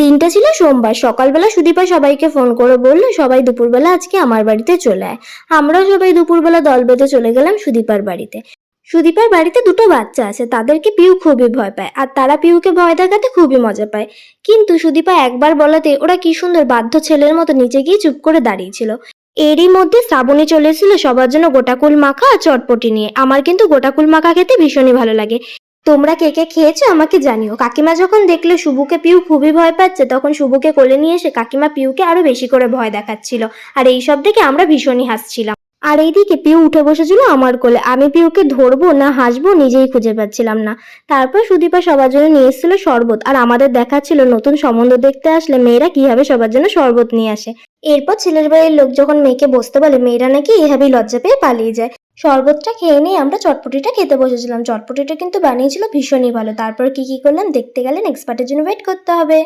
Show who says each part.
Speaker 1: দিনটা ছিল সোমবার। সকালবেলা সুদীপা সবাইকে ফোন করে বলল, সবাই দুপুরবেলা আজকে আমার বাড়িতে চলে আয়। আমরাও সবাই দুপুরবেলা দল বেঁধে চলে গেলাম সুদীপার বাড়িতে। সুদীপার বাড়িতে দুটো বাচ্চা আছে, তাদেরকে পিউ খুবই ভয় পায়, আর তারা পিউকে ভয় দেখাতে খুবই মজা পায়। কিন্তু সুদীপা একবার বলাতে ওরা কি সুন্দর বাধ্য ছেলের মতো নিচে গিয়ে চুপ করে দাঁড়িয়েছিল। এরই মধ্যে শ্রাবণী চলে সবার জন্য গোটাকুল মাখা আর চটপটি নিয়ে। আমার কিন্তু গোটাকুল মাখা খেতে ভীষণই ভালো লাগে। তোমরা কে কে খেয়েছো আমাকে জানিও। কাকিমা যখন দেখল শুভুকে পিউ খুবই ভয় পাচ্ছে, তখন শুভুকে কোলে নিয়ে এসে কাকিমা পিউকে আরও বেশি করে ভয় দেখাচ্ছিল। আর এই সব দেখে আমরা ভীষণই হাসছিলাম। আর এইদিকে পিউ উঠে বসেছিল আমার কোলে। আমি পিউকে ধরবো না হাসবো নিজেই খুঁজে পাচ্ছিলাম না। তারপর সুদীপা সবার জন্য নিয়ে এসেছিল শরবত। আর আমাদের দেখাচ্ছিল নতুন সম্বন্ধ দেখতে আসলে মেয়েরা কীভাবে সবার জন্য শরবত নিয়ে আসে। এরপর ছেলের বাড়ির লোক যখন মেয়েকে বসতে বলে, মেয়েরা নাকি এভাবেই লজ্জা পেয়ে পালিয়ে যায়। শরবতটা খেয়ে নিয়ে আমরা চটপটিটা খেতে বসেছিলাম। চটপটিটা কিন্তু বানিয়েছিল ভীষণই ভালো। তারপর কি কি করলাম দেখতে গেলে নেক্সট পার্টের জন্য ওয়েট করতে হবে।